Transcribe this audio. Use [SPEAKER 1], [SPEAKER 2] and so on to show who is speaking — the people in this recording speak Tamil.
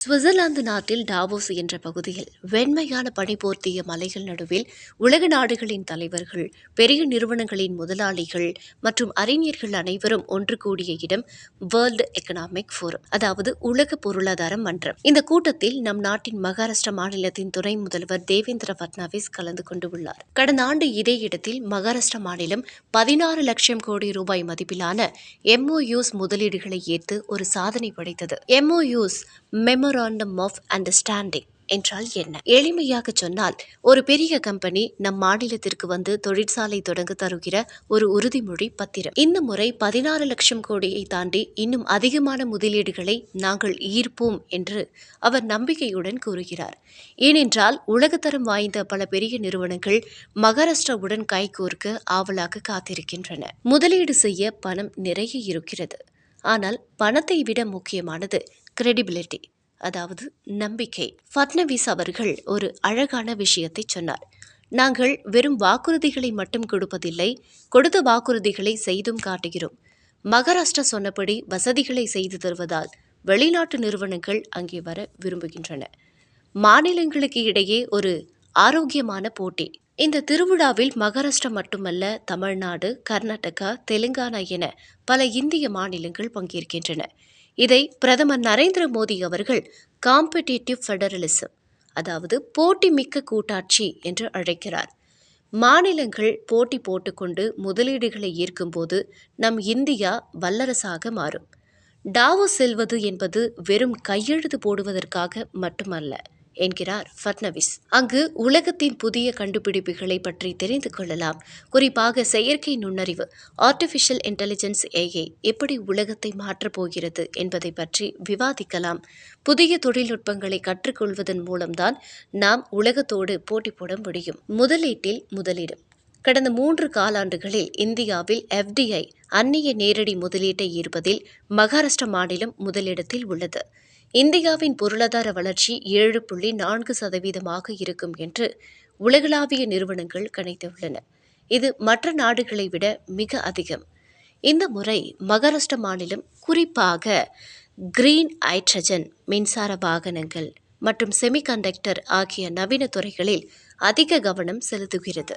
[SPEAKER 1] சுவிட்சர்லாந்து நாட்டில் டாவோஸ் என்ற பகுதியில் வெண்மையான பனிபோர்த்திய மலைகள் நடுவில் உலக நாடுகளின் தலைவர்கள் பெரிய நிறுவனங்களின் முதலாளிகள் மற்றும் அறிஞர்கள் அனைவரும் ஒன்று கூடிய இடம் வேர்ல்டு எக்கனாமிக் ஃபோரம் அதாவது உலக பொருளாதார மன்றம். இந்த கூட்டத்தில் நம் நாட்டின் மகாராஷ்டிரா மாநிலத்தின் துணை முதல்வர் தேவேந்திர பட்னாவிஸ் கலந்து கொண்டுள்ளார் கடந்த ஆண்டு இதே இடத்தில் மகாராஷ்டிரா மாநிலம் பதினாறு லட்சம் கோடி ரூபாய் மதிப்பிலான எம்ஓயூஸ் முதலீடுகளை ஏற்று ஒரு சாதனை படைத்தது. எம்ஓயூஸ் மெமோராண்டம் ஆஃப் அண்டர்ஸ்டாண்டிங் என்றால் என்ன? எளிமையாக சொன்னால் ஒரு பெரிய கம்பெனி நம் மாநிலத்திற்கு வந்து தொழிற்சாலை தொடங்க தருகிற ஒரு உறுதிமொழி பத்திரம். இந்த முறை பதினாறு லட்சம் கோடியை தாண்டி இன்னும் அதிகமான முதலீடுகளை நாங்கள் ஈர்ப்போம் என்று அவர் நம்பிக்கையுடன் கூறுகிறார். ஏனென்றால் உலகத்தரம் வாய்ந்த பல பெரிய நிறுவனங்கள் மகாராஷ்டிராவுடன் கைகோர்க்க ஆவலாக காத்திருக்கின்றன. முதலீடு செய்ய பணம் நிறைய இருக்கிறது. ஆனால் பணத்தை விட முக்கியமானது கிரெடிபிலிட்டி அதாவது நம்பிக்கை. ஃபட்னவிஸ் அவர்கள் ஒரு அழகான விஷயத்தை சொன்னார். நாங்கள் வெறும் வாக்குறுதிகளை மட்டும் கொடுப்பதில்லை கொடுத்த வாக்குறுதிகளை செய்தும் காட்டுகிறோம். மகாராஷ்டிரா சொன்னபடி வசதிகளை செய்து தருவதால் வெளிநாட்டு நிறுவனங்கள் அங்கே வர விரும்புகின்றன. மாநிலங்களுக்கு இடையே ஒரு ஆரோக்கியமான போட்டி. இந்த திருவிழாவில் மகாராஷ்டிரா மட்டுமல்ல தமிழ்நாடு கர்நாடகா தெலுங்கானா என பல இந்திய மாநிலங்கள் பங்கேற்கின்றன. இதை பிரதமர் நரேந்திர மோடி அவர்கள் காம்படிட்டிவ் ஃபெடரலிசம் அதாவது போட்டி மிக்க கூட்டாட்சி என்று அழைக்கிறார். மாநிலங்கள் போட்டி போட்டுக்கொண்டு முதலீடுகளை ஈர்க்கும்போது நம் இந்தியா வல்லரசாக மாறும். டாவோ செல்வது என்பது வெறும் கையெழுத்து போடுவதற்காக மட்டுமல்ல என்கிறார் ஃபட்னவிஸ். அங்கு உலகத்தின் புதிய கண்டுபிடிப்புகளை பற்றி தெரிந்து கொள்ளலாம். குறிப்பாக செயற்கை நுண்ணறிவு ஆர்டிஃபிஷியல் இன்டெலிஜென்ஸ் ஏஐ எப்படி உலகத்தை மாற்றப் போகிறது என்பதை பற்றி விவாதிக்கலாம். புதிய தொழில்நுட்பங்களை கற்றுக்கொள்வதன் மூலம்தான் நாம் உலகத்தோடு போட்டி போட முடியும். முதலீட்டில் முதலீடு. கடந்த மூன்று காலாண்டுகளில் இந்தியாவில் எஃப்டிஐ அந்நிய நேரடி முதலீட்டை ஈர்ப்பதில் மகாராஷ்டிரா மாநிலம் முதலிடத்தில் உள்ளது. இந்தியாவின் பொருளாதார வளர்ச்சி ஏழு புள்ளி நான்கு சதவீதமாக இருக்கும் என்று உலகளாவிய நிறுவனங்கள் கணித்துள்ளன. இது மற்ற நாடுகளை விட மிக அதிகம். இந்த முறை மகாராஷ்டிரா மாநிலம் குறிப்பாக கிரீன் ஹைட்ரஜன் மின்சார வாகனங்கள் மற்றும் செமிகண்டக்டர் ஆகிய நவீன துறைகளில் அதிக கவனம் செலுத்துகிறது.